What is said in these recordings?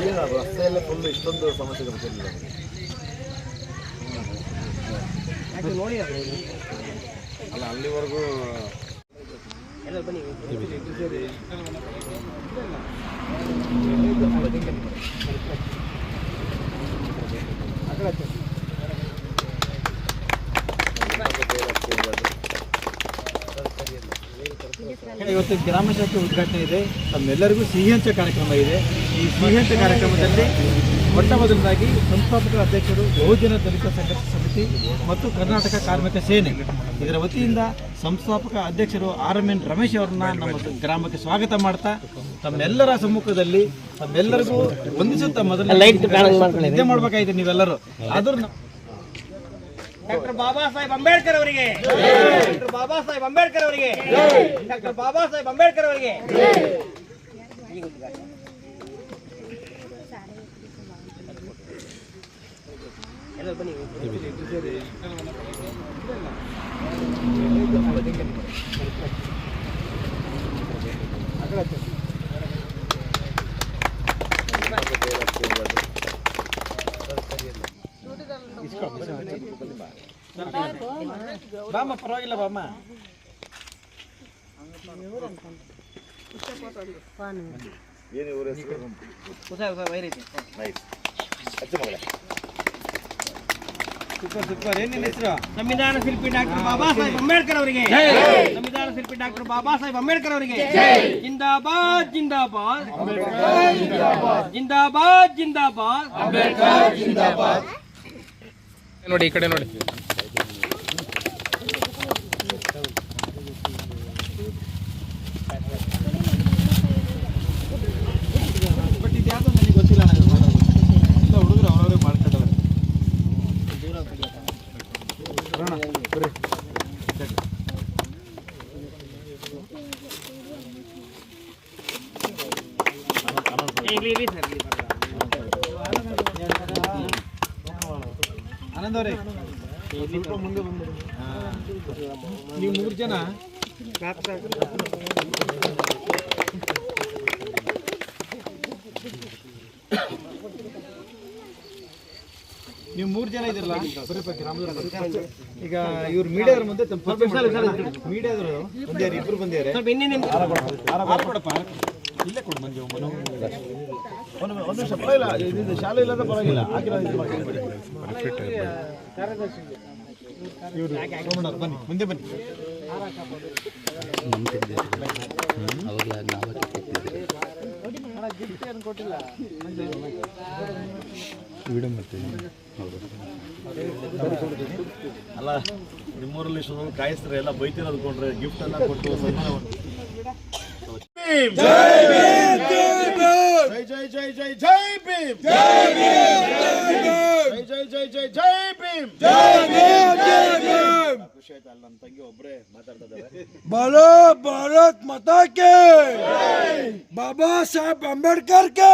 ಏನು ರಸ್ತೆಯಲ್ಲೇ ಫುಲ್ ಇಷ್ಟೊಂದು ಸಮಸ್ಯೆ ಗೊತ್ತಿರಲಿಲ್ಲ ಅಲ್ಲ ಅಲ್ಲಿವರೆಗೂ ಇವತ್ತು ಗ್ರಾಮ ಶಾಖೆ ಉದ್ಘಾಟನೆ ಇದೆ. ತಮ್ಮೆಲ್ಲರಿಗೂ ಸಿಹಿ ಹಂಚ ಕಾರ್ಯಕ್ರಮ ಇದೆ. ಈ ಸಿಹಿ ಹಂಚ ಕಾರ್ಯಕ್ರಮದಲ್ಲಿ ಮೊಟ್ಟ ಮೊದಲದಾಗಿ ಸಂಸ್ಥಾಪಕ ಅಧ್ಯಕ್ಷರು ಬಹುಜನ ದಲಿತ ಸಂಘರ್ಷ ಸಮಿತಿ ಮತ್ತು ಕರ್ನಾಟಕ ಕಾರ್ಮಿಕ ಸೇನೆ. ಇದರ ವತಿಯಿಂದ ಸಂಸ್ಥಾಪಕ ಅಧ್ಯಕ್ಷರು ಆರ್ ಎಂ ಎನ್ ರಮೇಶ್ ಅವರನ್ನ ನಮ್ಮ ಗ್ರಾಮಕ್ಕೆ ಸ್ವಾಗತ ಮಾಡ್ತಾ ತಮ್ಮೆಲ್ಲರ ಸಮ್ಮುಖದಲ್ಲಿ ತಮ್ಮೆಲ್ಲರಿಗೂ ವಂದಿಸುತ್ತಾ ಮೊದಲು ಇದೇ ಮಾಡ್ಬೇಕಾಗಿದೆ ನೀವೆಲ್ಲರೂ. ಆದ್ರೂ ಡಾಕ್ಟರ್ ಬಾಬಾ ಸಾಹೇಬ್ ಅಂಬೇಡ್ಕರ್ ಅವರಿಗೆ ಡಾಕ್ಟರ್ ಬಾಬಾ ಸಾಹೇಬ್ ಅಂಬೇಡ್ಕರ್ ಅವರಿಗೆ ಡಾಕ್ಟರ್ ಬಾಬಾ ಸಾಹೇಬ್ ಅಂಬೇಡ್ಕರ್ ಅವರಿಗೆ ಬಾಮ್ಮ ಪರವಾಗಿಲ್ಲ ಬಾಮ್ಮ. ಏನು ಇವ್ರ ಹೆಸರು ನೈಸ್ ಅಚ್ಚು ಮಗಳೇ ಸೂಪರ್ ಸೂಪರ್. ಏನ್ ನಿನ್ನ ಹೆಸರು? ಸಂವಿಧಾನ ಶಿಲ್ಪಿ ಡಾಕ್ಟರ್ ಬಾಬಾ ಸಾಹೇಬ್ ಅಂಬೇಡ್ಕರ್ ಅವರಿಗೆ. ಸಂವಿಧಾನ ಶಿಲ್ಪಿ ಡಾಕ್ಟರ್ ಬಾಬಾ ಸಾಹೇಬ್ ಅಂಬೇಡ್ಕರ್ ಅವರಿಗೆ. ಜಿಂದಾಬಾದ್ ಜಿಂದಾಬಾದ್. ಜಿಂದಾಬಾದ್. ಜಿಂದಾಬಾದ್. ನೋಡಿ ಈ ಕಡೆ ನೋಡಿ ಬಟ್ ಇದು ಯಾವ್ದು ನನಗೆ ಗೊತ್ತಿಲ್ಲ ನನಗೆ ಮಾಡೋದು ಇಲ್ಲ ಹುಡುಗರು ಅವ್ರವ್ರೇ ಮಾಡ್ಕೊಂಡವ್ರೆ ಬರೋಣ, ಬರ್ರಿ. ಇರ್ಲಿ ಇರ್ಲಿ ಸರ್ ಇರ್ಲಿ ಆನಂದ್ ಅವರೇ ಸ್ವಲ್ಪ ಮುಂದೆ ಬಂದ್ಬಿಡಿ ನೀವು ಮೂರು ಜನ ನೀವು ಮೂರು ಜನ ಇದಿರಲ್ಲ. ಈಗ ಇವ್ರು ಮೀಡಿಯಾದ್ರ ಮುಂದೆ ತಮ್ಮ ಮೀಡಿಯಾದ್ರು ಬಂದ್ಯಾರ ಇಬ್ರು ಬಂದ್ಯಾರೆ ಇಲ್ಲೇ ಕೊಡು ಮಂಜು. ಒಂದು ಒಂದು ಇಲ್ಲ ಇದು- ಶಾಲೆ ಇಲ್ಲದ ಪರವಾಗಿಲ್ಲ. ಹಾಕಿರೋ. ಇವ್ರು ಬನ್ನಿ ಮುಂದೆ ಬನ್ನಿ. ಅಲ್ಲ ನಿಮ್ಮೂರಲ್ಲಿ ಇಷ್ಟೊಂದು ಕಾಯಿಸ್ತಾರೆ ಎಲ್ಲ ಬೈತಿರೋದು ಕೊಂಡ್ರೆ ಗಿಫ್ಟ್ ಎಲ್ಲ ಕೊಟ್ಟು ಸನ್ಮಾನ ಜೈ ಜೈ ಜೈ ಜೈ ಜೈ ಭೀಮ್. ಜೈ ಜೈ ಜೈ ಜೈ ಜೈ ಭೀಮ್. ವರ್ಷ ಆಯ್ತು ಅಲ್ಲಿ ನನ್ನ ತಂಗಿ ಒಬ್ಬರೇ ಮಾತಾಡ್ತಾ ಇದ್ದಾರೆ ಬಲೋ ಭಾರತ್ ಮತಾಕೆ ಬಾಬಾ ಸಾಹೇಬ್ ಅಂಬೇಡ್ಕರ್ ಕೆ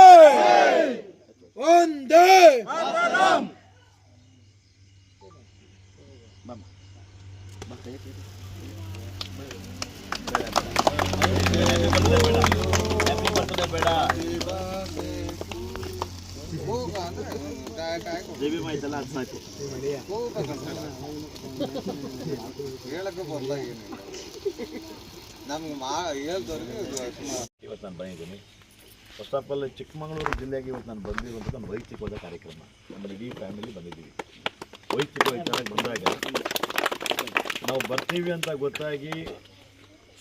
ಒಂದೇ ಮಾತಾಡಮ್ ಆಯ್ತಲ್ಲ ಅದು ಸಾಕು. ಹೇಳಕ್ಕೆ ಬರಲ್ಲ ಏನಿಲ್ಲ ನಮ್ಗೆ ಮಾ ಹೇಳ್ದವ್ರಿಗೆ ಇವತ್ತು ನಾನು ಬಂದಿದ್ದೀನಿ. ಫಸ್ಟ್ ಆಫ್ ಆಲ್ ಚಿಕ್ಕಮಗಳೂರು ಜಿಲ್ಲೆಗೆ ಇವತ್ತು ನಾನು ಬಂದಿರುವಂಥದ್ದು ನಮ್ಮ ವೈಯಕ್ತಿಕವಾದ ಕಾರ್ಯಕ್ರಮ. ನಮ್ಮ ಇಡೀ ಫ್ಯಾಮಿಲಿ ಬಂದಿದ್ದೀವಿ. ವೈಯಕ್ತಿಕ ವಿಚಾರಕ್ಕೆ ಬಂದಾಗ ನಾವು ಬರ್ತೀವಿ ಅಂತ ಗೊತ್ತಾಗಿ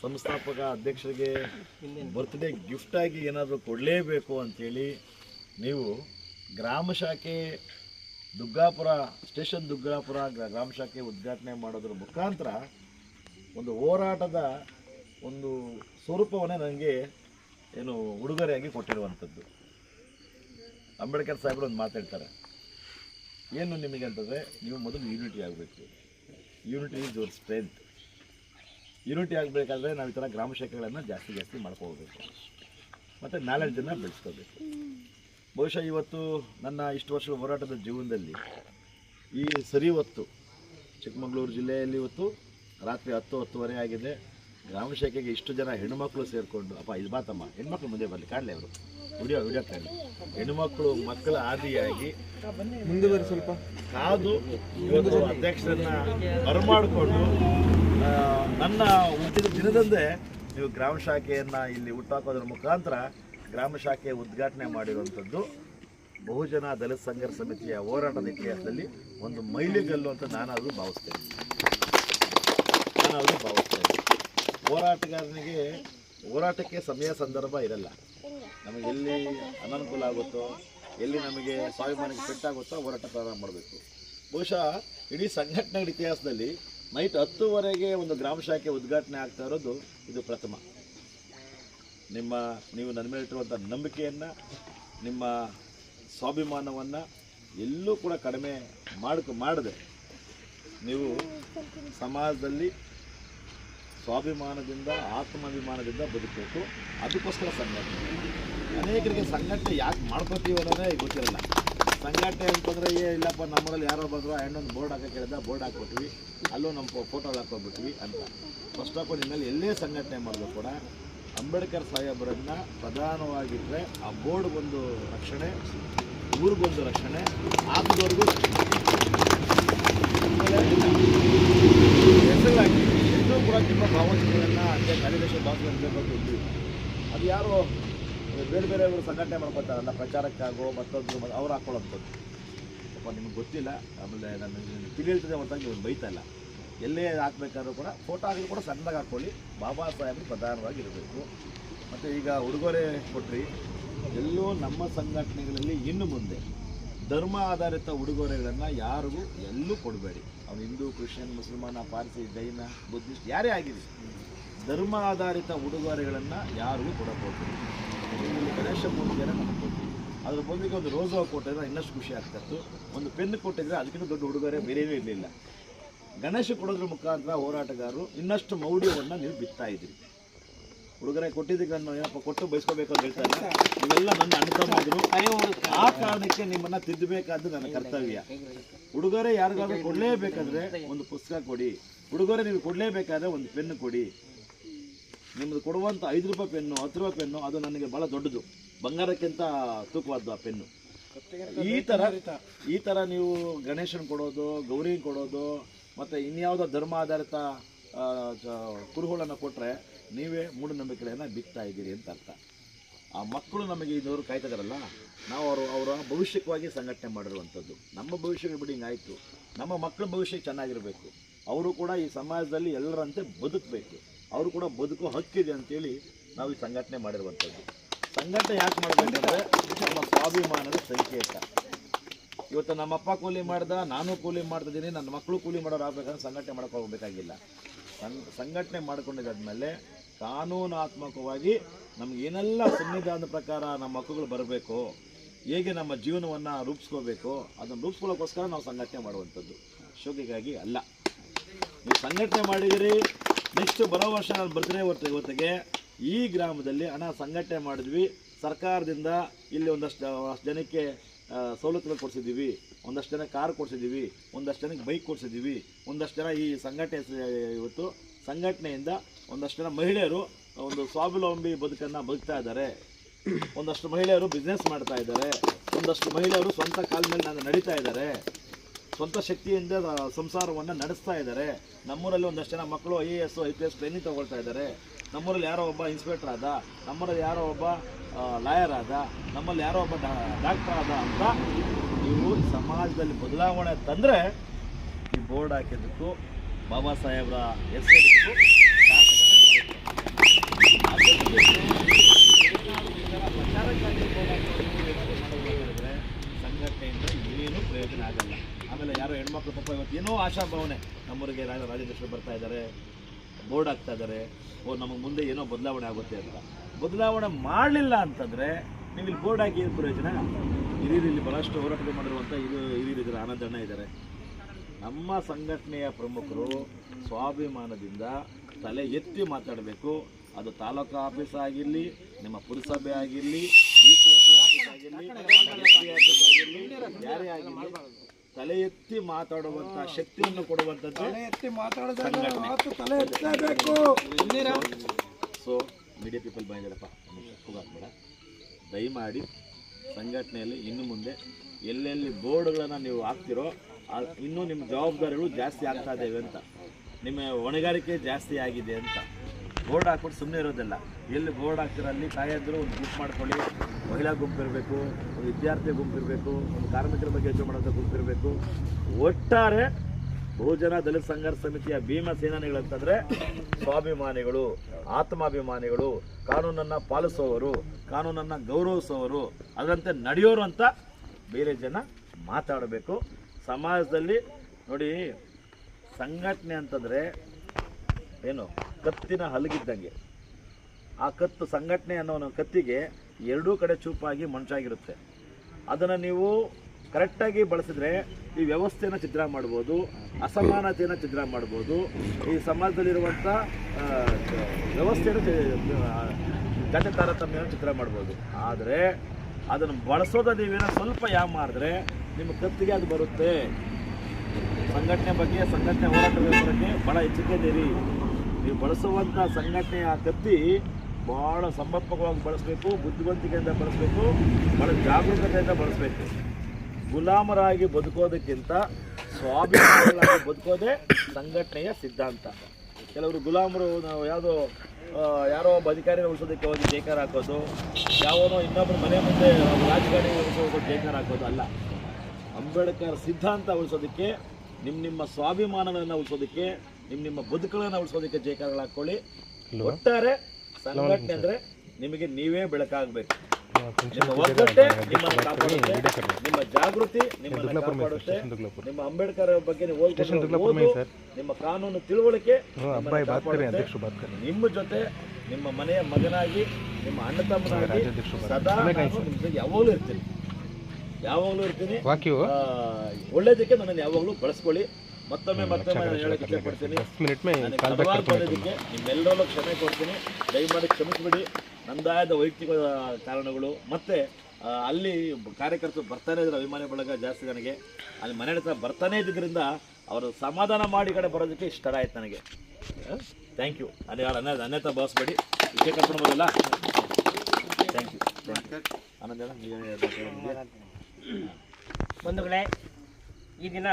ಸಂಸ್ಥಾಪಕ ಅಧ್ಯಕ್ಷರಿಗೆ ಬರ್ತ್ಡೇ ಗಿಫ್ಟಾಗಿ ಏನಾದರೂ ಕೊಡಲೇಬೇಕು ಅಂಥೇಳಿ ನೀವು ಗ್ರಾಮ ಶಾಖೆ ದುಗ್ಗಾಪುರ, ಸ್ಟೇಷನ್ ದುಗ್ಗಾಪುರ, ಗ್ರ- ಗ್ರಾಮ ಶಾಖೆ ಉದ್ಘಾಟನೆ ಮಾಡೋದ್ರ ಮುಖಾಂತರ ಒಂದು ಹೋರಾಟದ ಒಂದು ಸ್ವರೂಪವನ್ನೇ ನನಗೆ ಏನು ಉಡುಗೊರೆಯಾಗಿ ಕೊಟ್ಟಿರುವಂಥದ್ದು. ಅಂಬೇಡ್ಕರ್ ಸಾಹೇಬರು ಒಂದು ಮಾತಾಡ್ತಾರೆ ಏನು ನಿಮಗೆ ಅಂತಂದರೆ, ನೀವು ಮೊದಲು ಯೂನಿಟಿ ಆಗಬೇಕು. Unity is your strength unity ಆಗಬೇಕಾದ್ರೆ ನಾವು ಈ ಥರ ಗ್ರಾಮ ಶಾಖೆಗಳನ್ನು ಜಾಸ್ತಿ ಜಾಸ್ತಿ ಮಾಡ್ಕೋಬೇಕು ಮತ್ತು ನಾಲೆಡ್ಜನ್ನು ಬೆಳೆಸ್ಕೋಬೇಕು ಬಹುಶಃ ಇವತ್ತು ನನ್ನ ಇಷ್ಟು ವರ್ಷದ ಹೋರಾಟದ ಜೀವನದಲ್ಲಿ ಈ ಸರಿ ಹೊತ್ತು ಚಿಕ್ಕಮಗಳೂರು ಜಿಲ್ಲೆಯಲ್ಲಿ ಇವತ್ತು ರಾತ್ರಿ ಹತ್ತು ಹತ್ತುವರೆ ಆಗಿದೆ. ಗ್ರಾಮ ಶಾಖೆಗೆ ಇಷ್ಟು ಜನ ಹೆಣ್ಣುಮಕ್ಕಳು ಸೇರಿಕೊಂಡು ಅಪ್ಪ ಇದು ಬಾತಮ್ಮ ಹೆಣ್ಮಕ್ಳು ಮುಂದೆ ಬರಲಿ ಕಾಣಲಿ ಅವರು. ವಿಡಿಯೋ ವಿಡಿಯೋ ಕಾಡಲಿ. ಹೆಣ್ಣುಮಕ್ಕಳು ಮಕ್ಕಳ ಆದಿಯಾಗಿ ಮುಂದುವರೆ ಸ್ವಲ್ಪ. ಕಾದು ಇವತ್ತು ಅಧ್ಯಕ್ಷರನ್ನ ಬರಮಾಡಿಕೊಂಡು ನನ್ನ ಹುಟ್ಟಿದ ದಿನದಂದೇ ನೀವು ಗ್ರಾಮ ಶಾಖೆಯನ್ನು ಇಲ್ಲಿ ಹುಟ್ಟಾಕೋದ್ರ ಮುಖಾಂತರ ಗ್ರಾಮ ಶಾಖೆ ಉದ್ಘಾಟನೆ ಮಾಡಿರುವಂಥದ್ದು ಬಹುಜನ ದಲಿತ ಸಂಘರ್ಷ ಸಮಿತಿಯ ಹೋರಾಟದ ಇತಿಹಾಸದಲ್ಲಿ ಒಂದು ಮೈಲಿಗಲ್ಲು ಅಂತ ನಾನು ಅದು ಭಾವಿಸ್ತೇನೆ. ನಾನು ಅದು ಭಾವಿಸ್ತೇನೆ. ಹೋರಾಟಗಾರನಿಗೆ ಹೋರಾಟಕ್ಕೆ ಸಮಯ ಸಂದರ್ಭ ಇರಲ್ಲ. ನಮಗೆ ಎಲ್ಲಿ ಅನನುಕೂಲ ಆಗುತ್ತೋ, ಎಲ್ಲಿ ನಮಗೆ ಸ್ವಾಭಿಮಾನಕ್ಕೆ ಪೆಟ್ಟಾಗುತ್ತೋ ಹೋರಾಟ ಪ್ರಾರಂಭ ಮಾಡಬೇಕು. ಬಹುಶಃ ಇಡೀ ಸಂಘಟನೆಗಳ ಇತಿಹಾಸದಲ್ಲಿ ನೈಟ್ ಹತ್ತುವರೆಗೆ ಒಂದು ಗ್ರಾಮ ಶಾಖೆ ಉದ್ಘಾಟನೆ ಆಗ್ತಾ ಇರೋದು ಇದು ಪ್ರಥಮ. ನಿಮ್ಮ, ನೀವು ನನ್ನ ಮೇಲೆ ಇಟ್ಟಿರುವಂಥ ನಂಬಿಕೆಯನ್ನು, ನಿಮ್ಮ ಸ್ವಾಭಿಮಾನವನ್ನು ಎಲ್ಲೂ ಕೂಡ ಕಡಿಮೆ ಮಾಡ್ಕ, ಮಾಡದೆ ನೀವು ಸಮಾಜದಲ್ಲಿ ಸ್ವಾಭಿಮಾನದಿಂದ, ಆತ್ಮಾಭಿಮಾನದಿಂದ ಬದುಕಬೇಕು. ಅದಕ್ಕೋಸ್ಕರ ಸಂಘಟನೆ. ಅನೇಕರಿಗೆ ಸಂಘಟನೆ ಯಾಕೆ ಮಾಡ್ಕೋತೀವಿ ಅನ್ನೋದೇ ಗೊತ್ತಿರಲ್ಲ. ಸಂಘಟನೆ ಅಂತಂದರೆ ಏ, ಇಲ್ಲಪ್ಪ, ನಮ್ಮರಲ್ಲಿ ಯಾರೋ ಬಂದರು ಹೆಣ್ಣೊಂದು ಬೋರ್ಡ್ ಹಾಕೋ ಕೇಳಿದ ಬೋರ್ಡ್ ಹಾಕ್ಬಿಟ್ವಿ. ಅಲ್ಲೂ ನಮ್ಮ ಫೋಟೋ ಹಾಕ್ಕೊಬಿಟ್ವಿ ಅಂತ. ಫಸ್ಟ್ ಆಫ್ ಆಲ್ ಎಲ್ಲೇ ಸಂಘಟನೆ ಮಾಡಿದ್ರು ಕೂಡ ಅಂಬೇಡ್ಕರ್ ಸಾಹೇಬರನ್ನು ಪ್ರಧಾನವಾಗಿದ್ದರೆ ಆ ಬೋರ್ಡ್ಗೊಂದು ರಕ್ಷಣೆ, ಊರಿಗೊಂದು ರಕ್ಷಣೆ ಆತ್ಮದವ್ರಿಗೂ ಹೆಸರಾಗಿ ಎಲ್ಲೂ ಕೂಡ ನಿಮ್ಮ ಭಾವಚಿತ್ರಗಳನ್ನು ಅಂದರೆ ಕಾರ್ಯದರ್ಶಿ ಅಂತ ಇದ್ವಿ ಅದು ಯಾರು ಬೇರೆ ಬೇರೆಯವರು ಸಂಘಟನೆ ಮಾಡ್ಕೊತಾರಲ್ಲ ಪ್ರಚಾರಕ್ಕಾಗೋ ಮತ್ತೊಂದು ಅವ್ರು ಹಾಕೊಳ್ಳೋದು ಅಪ್ಪ, ನಿಮ್ಗೆ ಗೊತ್ತಿಲ್ಲ, ಆಮೇಲೆ ನಾನು ತಿಳಿಹೇಳ್ತಿದ್ದೆ ಹೊರತಾಗಿ ಇವ್ರು ಬೈತಾ ಇಲ್ಲ. ಎಲ್ಲೇ ಹಾಕ್ಬೇಕಾದ್ರೂ ಕೂಡ ಫೋಟೋ ಆಗಲಿ ಕೂಡ ಸಣ್ಣದಾಗಿ ಹಾಕ್ಕೊಳ್ಳಿ. ಬಾಬಾ ಸಾಹೇಬ್ರು ಪ್ರಧಾನವಾಗಿ ಇರಬೇಕು ಮತ್ತು ಈಗ ಉಡುಗೊರೆ ಕೊಟ್ರಿ. ಎಲ್ಲೂ ನಮ್ಮ ಸಂಘಟನೆಗಳಲ್ಲಿ ಇನ್ನು ಮುಂದೆ ಧರ್ಮ ಆಧಾರಿತ ಉಡುಗೊರೆಗಳನ್ನು ಯಾರಿಗೂ ಎಲ್ಲೂ ಕೊಡಬೇಡಿ. ಅವನು ಹಿಂದೂ, ಕ್ರಿಶ್ಚಿಯನ್, ಮುಸಲ್ಮಾನ, ಪಾರ್ಸಿ, ಜೈನ, ಬುದ್ಧಿಸ್ಟ್ ಯಾರೇ ಆಗಿದೆ ಧರ್ಮ ಆಧಾರಿತ ಉಡುಗೊರೆಗಳನ್ನು ಯಾರಿಗೂ ಕೊಡಬಹುದು ಗಣೇಶ ಮೂರ್ತಿಯನ್ನು ನಮಗೆ ಕೊಡ್ತೀವಿ ಅದ್ರ ಬದಲಿಗೆ ಒಂದು ಹೂ ಕೊಟ್ಟಿದ್ರೆ ಇನ್ನಷ್ಟು ಖುಷಿ ಆಗ್ತಿತ್ತು ಒಂದು ಪೆನ್ ಕೊಟ್ಟಿದ್ರೆ ಅದಕ್ಕಿಂತ ದೊಡ್ಡ ಉಡುಗೊರೆ ಬೇರೆಯೂ ಇರಲಿಲ್ಲ. ಗಣೇಶ ಕೊಡೋದ್ರ ಮುಖಾಂತರ ಹೋರಾಟಗಾರರು ಇನ್ನಷ್ಟು ಮೌಢ್ಯವನ್ನು ನೀವು ಬಿತ್ತಾ ಇದ್ರಿ ಉಡುಗೊರೆ ಕೊಟ್ಟಿದ್ದಕ್ಕೆ ನಾನು ಏನಪ್ಪ ಕೊಟ್ಟು ಬಯಸ್ಕೋಬೇಕು ಅಂತ ಹೇಳ್ತಾ ಇಲ್ಲ ಇವೆಲ್ಲ ನನ್ನ ಅನುಕಂಪಿದ್ರು ಆ ಕಾರಣಕ್ಕೆ ನಿಮ್ಮನ್ನ ತಿದ್ದಬೇಕಾದ್ದು ನನ್ನ ಕರ್ತವ್ಯ. ಉಡುಗೊರೆ ಯಾರಿಗಾದ್ರೂ ಕೊಡಲೇಬೇಕಾದ್ರೆ ಒಂದು ಪುಸ್ತಕ ಕೊಡಿ. ಉಡುಗೊರೆ ನೀವು ಕೊಡಲೇಬೇಕಾದ್ರೆ ಒಂದು ಪೆನ್ನು ಕೊಡಿ. ನಿಮ್ಮದು ಕೊಡುವಂಥ ಐದು ರೂಪಾಯಿ ಪೆನ್ನು ಹತ್ತು ರೂಪಾಯಿ ಪೆನ್ನು ಅದು ನನಗೆ ಭಾಳ ದೊಡ್ಡದು. ಬಂಗಾರಕ್ಕಿಂತ ತೂಕವಾದ್ದು ಆ ಪೆನ್ನು. ಈ ಥರ ಈ ಥರ ನೀವು ಗಣೇಶನ ಕೊಡೋದು ಗೌರಿ ಕೊಡೋದು ಮತ್ತು ಇನ್ಯಾವುದೋ ಧರ್ಮ ಆಧಾರಿತ ಕುರುಹುಗಳನ್ನು ಕೊಟ್ಟರೆ ನೀವೇ ಮೂಢನಂಬಿಕೆಗಳನ್ನು ಬಿತ್ತಾ ಇದ್ದೀರಿ ಅಂತ ಅರ್ಥ. ಆ ಮಕ್ಕಳು ನಮಗೆ ಇದವರು ಕಾಯ್ತಿದಾರಲ್ಲ, ನಾವು ಅವರು, ಅವರ ಭವಿಷ್ಯಕ್ಕಾಗಿ ಸಂಘಟನೆ ಮಾಡಿರುವಂಥದ್ದು. ನಮ್ಮ ಭವಿಷ್ಯಕ್ಕೆ ಬಿಡಿ ಹಿಂಗಾಯಿತು ನಮ್ಮ ಮಕ್ಕಳ ಭವಿಷ್ಯ ಚೆನ್ನಾಗಿರಬೇಕು. ಅವರು ಕೂಡ ಈ ಸಮಾಜದಲ್ಲಿ ಎಲ್ಲರಂತೆ ಬದುಕಬೇಕು. ಅವರು ಕೂಡ ಬದುಕೋ ಹಕ್ಕಿದೆ ಅಂತೇಳಿ ನಾವು ಈ ಸಂಘಟನೆ ಮಾಡಿರುವಂಥದ್ದು. ಸಂಘಟನೆ ಯಾಕೆ ಮಾಡಬೇಕಂದ್ರೆ, ನಮ್ಮ ಸ್ವಾಭಿಮಾನದ ಸಂಕೇತ. ಇವತ್ತು ನಮ್ಮಪ್ಪ ಕೂಲಿ ಮಾಡ್ದ, ನಾನು ಕೂಲಿ ಮಾಡ್ತಿದ್ದೀನಿ, ನನ್ನ ಮಕ್ಕಳು ಕೂಲಿ ಮಾಡೋರು ಆಗ್ಬೇಕಂದ್ರೆ ಸಂಘಟನೆ ಮಾಡ್ಕೊಳ್ಬೇಕಾಗಿಲ್ಲ. ಸಂಘಟನೆ ಮಾಡ್ಕೊಂಡಿದ್ದಾದ್ಮೇಲೆ ಕಾನೂನಾತ್ಮಕವಾಗಿ ನಮ್ಗೆ ಏನೆಲ್ಲ ಸಂವಿಧಾನದ ಪ್ರಕಾರ ನಮ್ಮ ಹಕ್ಕುಗಳು ಬರಬೇಕು, ಹೇಗೆ ನಮ್ಮ ಜೀವನವನ್ನು ರೂಪಿಸ್ಕೋಬೇಕು, ಅದನ್ನು ರೂಪಿಸ್ಕೊಳ್ಳೋಕ್ಕೋಸ್ಕರ ನಾವು ಸಂಘಟನೆ ಮಾಡುವಂಥದ್ದು. ಶೋಕಿಗಾಗಿ ಅಲ್ಲ. ನೀವು ಸಂಘಟನೆ ಮಾಡಿದಿರಿ, ನೆಕ್ಸ್ಟ್ ಬರೋ ವರ್ಷ ನಾನು ಬರ್ತೀನಿ ಹೊರತು ಇವತ್ತಿಗೆ ಈ ಗ್ರಾಮದಲ್ಲಿ ಹಣ ಸಂಘಟನೆ ಮಾಡಿದ್ವಿ. ಸರ್ಕಾರದಿಂದ ಇಲ್ಲಿ ಒಂದಷ್ಟು ಜನಕ್ಕೆ ಸವಲತ್ತುಗಳು ಕೊಡಿಸಿದ್ದೀವಿ. ಒಂದಷ್ಟು ಜನ ಕಾರ್ ಕೊಡಿಸಿದ್ದೀವಿ. ಒಂದಷ್ಟು ಜನಕ್ಕೆ ಬೈಕ್ ಕೊಡಿಸಿದ್ದೀವಿ. ಒಂದಷ್ಟು ಜನ ಈ ಸಂಘಟನೆ ಇವತ್ತು ಸಂಘಟನೆಯಿಂದ ಒಂದಷ್ಟು ಜನ ಮಹಿಳೆಯರು ಒಂದು ಸ್ವಾವಲಂಬಿ ಬದುಕನ್ನು ಬದುಕ್ತಾ ಇದ್ದಾರೆ. ಒಂದಷ್ಟು ಮಹಿಳೆಯರು ಬಿಸ್ನೆಸ್ ಮಾಡ್ತಾ ಇದ್ದಾರೆ. ಒಂದಷ್ಟು ಮಹಿಳೆಯರು ಸ್ವಂತ ಕಾಲ ಮೇಲೆ ನಾನು ನಡೀತಾ ಇದ್ದಾರೆ. ಸ್ವಂತ ಶಕ್ತಿಯಿಂದ ಸಂಸಾರವನ್ನು ನಡೆಸ್ತಾ ಇದ್ದಾರೆ. ನಮ್ಮೂರಲ್ಲಿ ಒಂದಷ್ಟು ಜನ ಮಕ್ಕಳು I A S, I P S training ತಗೊಳ್ತಾ ಇದ್ದಾರೆ. ನಮ್ಮೂರಲ್ಲಿ ಯಾರೋ ಒಬ್ಬ ಇನ್ಸ್ಪೆಕ್ಟರ್ ಆದ ನಮ್ಮಲ್ಲಿ ಯಾರೋ ಒಬ್ಬ ಲಾಯರ್ ಆದ, ನಮ್ಮಲ್ಲಿ ಯಾರೋ ಒಬ್ಬ ಡಾಕ್ಟರ್ ಆದ ಅಂತ ನೀವು ಸಮಾಜದಲ್ಲಿ ಬದಲಾವಣೆ ತಂದರೆ ಈ ಬೋರ್ಡ್ ಹಾಕಿದ್ದಕ್ಕೂ ಬಾಬಾ ಸಾಹೇಬ್ರ ಹೆಸರಿದ್ದಕ್ಕೂ. ಸಂಘಟನೆಯಿಂದ ಏನು ಪ್ರಯೋಜನ ಆಗಲ್ಲ ಆಮೇಲೆ ಯಾರೋ ಹೆಣ್ಮಕ್ಳು ಪಾಪ ಇವತ್ತು ಏನೋ ಆಶಾಭಾವನೆ ನಮ್ಮೂರಿಗೆ ರಾಜ ರಾಜೇಂದ್ರ ಬರ್ತಾ ಇದ್ದಾರೆ ಬೋರ್ಡ್ ಆಗ್ತಾ ಇದ್ದಾರೆ ಓ, ನಮಗೆ ಮುಂದೆ ಏನೋ ಬದಲಾವಣೆ ಆಗುತ್ತೆ ಅಂತ. ಬದಲಾವಣೆ ಮಾಡಲಿಲ್ಲ ಅಂತಂದರೆ ನೀವು ಇಲ್ಲಿ ಬೋರ್ಡ್ ಹಾಕಿ ಏನು ಪ್ರಯೋಜನ? ಹಿರಿಯರು ಇಲ್ಲಿ ಬಹಳಷ್ಟು ಹೋರಾಟ ಮಾಡಿರುವಂಥ ಇದು ಹಿರಿಯರು ಇದ್ದಾರೆ ಆನಂದಣ್ಣ ಇದ್ದಾರೆ. ನಮ್ಮ ಸಂಘಟನೆಯ ಪ್ರಮುಖರು ಸ್ವಾಭಿಮಾನದಿಂದ ತಲೆ ಎತ್ತಿ ಮಾತಾಡಬೇಕು. ಅದು ತಾಲೂಕು ಆಫೀಸ್ ಆಗಿರಲಿ, ನಿಮ್ಮ ಪುರಸಭೆ ಆಗಿರಲಿ ಡಿ ಸಿ ಆಫೀಸ್ ಆಗಿರಲಿ ಆಫೀಸ್ ಆಗಿರಲಿ ಯಾರೇ ಆಗಿರಲಿ ತಲೆ ಎತ್ತಿ ಮಾತಾಡುವಂತ ಶಕ್ತಿಯನ್ನು ಕೊಡುವಂತದ್ದು ತಲೆ ಎತ್ತಿ ಮಾತಾಡಿದಾಗ ಮಾತು ತಲೆ ಎತ್ತಬೇಕು ಸೊ ಮೀಡಿಯಾ ಪೀಪಲ್ ಬಂದಿರಪ್ಪ ದಯಮಾಡಿ ಸಂಘಟನೆಯಲ್ಲಿ ಇನ್ನು ಮುಂದೆ ಎಲ್ಲೆಲ್ಲಿ ಬೋರ್ಡ್ಗಳನ್ನು ನೀವು ಹಾಕ್ತಿರೋ ಇನ್ನೂ ನಿಮ್ಮ ಜವಾಬ್ದಾರಿಗಳು ಜಾಸ್ತಿ ಆಗ್ತಾ ಇದ್ದಾವೆ ಅಂತ. ನಿಮ್ಮ ಹೊಣೆಗಾರಿಕೆ ಜಾಸ್ತಿ ಆಗಿದೆ ಅಂತ. ಬೋರ್ಡ್ ಹಾಕ್ಬಿಟ್ಟು ಸುಮ್ಮನೆ ಇರೋದಿಲ್ಲ. ಎಲ್ಲಿ ಬೋರ್ಡ್ ಹಾಕ್ತಿರೋ ಅಲ್ಲಿ ತಾಯಿದ್ರು ಒಂದು ಬುಕ್ ಮಾಡ್ಕೊಳ್ಳಿ. ಮಹಿಳಾ ಗುಂಪು ಇರಬೇಕು ವಿದ್ಯಾರ್ಥಿ ಗುಂಪು ಇರಬೇಕು, ಒಂದು ಕಾರ್ಮಿಕರ ಬಗ್ಗೆ ಯೋಚನೆ ಮಾಡೋಂಥ ಗುಂಪು ಇರಬೇಕು. ಒಟ್ಟಾರೆ ಬಹುಜನ ದಲಿತ ಸಂಘರ್ಷ ಸಮಿತಿಯ ಭೀಮ ಸೇನಾನಿಗಳಂತಂದ್ರೆ ಸ್ವಾಭಿಮಾನಿಗಳು, ಆತ್ಮಾಭಿಮಾನಿಗಳು, ಕಾನೂನನ್ನ ಪಾಲಿಸುವವರು, ಕಾನೂನನ್ನ ಗೌರವಿಸುವವರು, ಅದರಂತೆ ನಡೆಯೋರು ಅಂತ ಬೇರೆ ಜನ ಮಾತಾಡಬೇಕು. ಸಮಾಜದಲ್ಲಿ ನೋಡಿ, ಸಂಘಟನೆ ಅಂತಂದ್ರೆ ಏನು, ಕತ್ತಿನ ಹಲಗಿದ್ದಂಗೆ. ಆ ಕತ್ತು ಸಂಘಟನೆ ಅನ್ನೋ ಕತ್ತಿಗೆ ಎರಡೂ ಕಡೆ ಚೂಪಾಗಿ ಮಂಚಾಗಿರುತ್ತೆ. ಅದನ್ನು ನೀವು ಕರೆಕ್ಟಾಗಿ ಬಳಸಿದ್ರೆ ಈ ವ್ಯವಸ್ಥೆಯನ್ನು ಚಿತ್ರ ಮಾಡ್ಬೋದು, ಅಸಮಾನತೆಯನ್ನು ಚಿತ್ರ ಮಾಡ್ಬೋದು. ಈ ಸಮಾಜದಲ್ಲಿರುವಂಥ ವ್ಯವಸ್ಥೆಯನ್ನು ಜಾತಿ ತಾರತಮ್ಯವನ್ನು ಚಿತ್ರ ಮಾಡ್ಬೋದು. ಆದರೆ ಅದನ್ನು ಬಳಸೋದು ನೀವೇನೋ ಸ್ವಲ್ಪ ಯಾವ ಮಾಡಿದ್ರೆ ನಿಮ್ಮ ಕತ್ತಿಗೆ ಅದು ಬರುತ್ತೆ. ಸಂಘಟನೆ ಬಗ್ಗೆ, ಸಂಘಟನೆ ಹೋರಾಟದ ಬಗ್ಗೆ ಭಾಳ ಎಚ್ಚರಿಕೆದಿರಿ ನೀವು ಬಳಸುವಂಥ ಸಂಘಟನೆಯ ಕತ್ತಿ ಭಾಳ ಸಮರ್ಪಕವಾಗಿ ಬಳಸಬೇಕು ಬುದ್ಧಿವಂತಿಕೆಯಿಂದ ಬಳಸಬೇಕು ಭಾಳ ಜಾಗರೂಕತೆಯಿಂದ ಬಳಸಬೇಕು. ಗುಲಾಮರಾಗಿ ಬದುಕೋದಕ್ಕಿಂತ ಸ್ವಾಭಿಮಾನಿಗಳಾಗಿ ಬದುಕೋದೇ ಸಂಘಟನೆಯ ಸಿದ್ಧಾಂತ. ಕೆಲವರು ಗುಲಾಮರು ನಾವು ಯಾವುದೋ ಯಾರೋ ಒಬ್ಬ ಅಧಿಕಾರಿ ಉಳಿಸೋದಕ್ಕೆ ಹೋಗಿ ಜೇಕಾರ ಹಾಕೋದು ಯಾವನೋ ಇನ್ನೊಬ್ಬರ ಮನೆ ಮುಂದೆ ರಾಜಕಾರಣಿ ಉಳಿಸೋದು ಜೇಕಾರ ಹಾಕೋದು ಅಲ್ಲ. ಅಂಬೇಡ್ಕರ್ ಸಿದ್ಧಾಂತ ಉಳಿಸೋದಕ್ಕೆ ನಿಮ್ಮ ನಿಮ್ಮ ಸ್ವಾಭಿಮಾನಗಳನ್ನು ಉಳಿಸೋದಕ್ಕೆ ನಿಮ್ಮ ನಿಮ್ಮ ಬದುಕುಗಳನ್ನು ಉಳಿಸೋದಕ್ಕೆ ಜೇಕಾರಗಳು ಹಾಕ್ಕೊಳ್ಳಿ ಒಟ್ಟಾರೆ ಸಂಘಟನೆ ಅಂದ್ರೆ ನಿಮಗೆ ನೀವೇ ಬೆಳಕಾಗಬೇಕು. ನಿಮ್ಮ ಒಗ್ಗಟ್ಟೆ ನಿಮ್ಮನ್ನು ಕಾಪಾಡುತ್ತೆ. ನಿಮ್ಮ ಜಾಗೃತಿ ನಿಮ್ಮನ್ನು ಕಾಪಾಡುತ್ತೆ. ನಿಮ್ಮ ಅಂಬೇಡ್ಕರ್ ಬಗ್ಗೆ ಓದ್ಕೊಂಡು ನಿಮ್ಮ ಕಾನೂನು ತಿಳುವಳಿಕೆ. ನಿಮ್ಮ ಜೊತೆ ನಿಮ್ಮ ಮನೆಯ ಮಗನಾಗಿ ನಿಮ್ಮ ಅಣ್ಣ ತಮ್ಮನಾಗಿ ಸದಾ ಯಾವಾಗಲೂ ಇರ್ತೀನಿ. ಯಾವಾಗಲೂ ಇರ್ತೀನಿ. ಒಳ್ಳೇದಕ್ಕೆ ನನ್ನನ್ನು ಯಾವಾಗಲೂ ಬಳಸ್ಕೊಳ್ಳಿ. ಮತ್ತೊಮ್ಮೆ ಮತ್ತೊಮ್ಮೆ ನಾನು ಹೇಳಕ್ಕೆ ಇಷ್ಟಪಡ್ತೀನಿ ಹಲವಾರು ಬಂದಿದ್ದಕ್ಕೆ ನಿಮ್ಮೆಲ್ಲರಲ್ಲೂ ಕ್ಷಮೆ ಕೊಡ್ತೀನಿ ದಯಮಾಡಿ ಕ್ಷಮಿಸ್ಬಿಡಿ. ನಂದಾಯದ ವೈಯಕ್ತಿಕ ಕಾರಣಗಳು. ಮತ್ತೆ ಅಲ್ಲಿ ಕಾರ್ಯಕರ್ತರು ಬರ್ತಾನೆ ಇದ್ರು ಅಭಿಮಾನಿ ಬಳಗ ಜಾಸ್ತಿ ನನಗೆ ಅಲ್ಲಿ ಮನೆ ಹತ್ರ ಬರ್ತಾನೆ ಇದ್ದಿದ್ದರಿಂದ ಅವರು ಸಮಾಧಾನ ಮಾಡಿ ಕಡೆ ಬರೋದಕ್ಕೆ ಇಷ್ಟ ಆಯ್ತು ನನಗೆ. ಥ್ಯಾಂಕ್ ಯು ಅಲ್ಲಿ ಯಾರು ಅನ್ಯ ಅನ್ಯತಾ ಭಾವಿಸ್ಬೇಡಿ ವಿಷಯ ಕರ್ಕೊಂಡು ಬರೋಲ್ಲ ಥ್ಯಾಂಕ್ ಯು ಆನಂದ ಬಂಧುಗಳೇ ಈ ದಿನ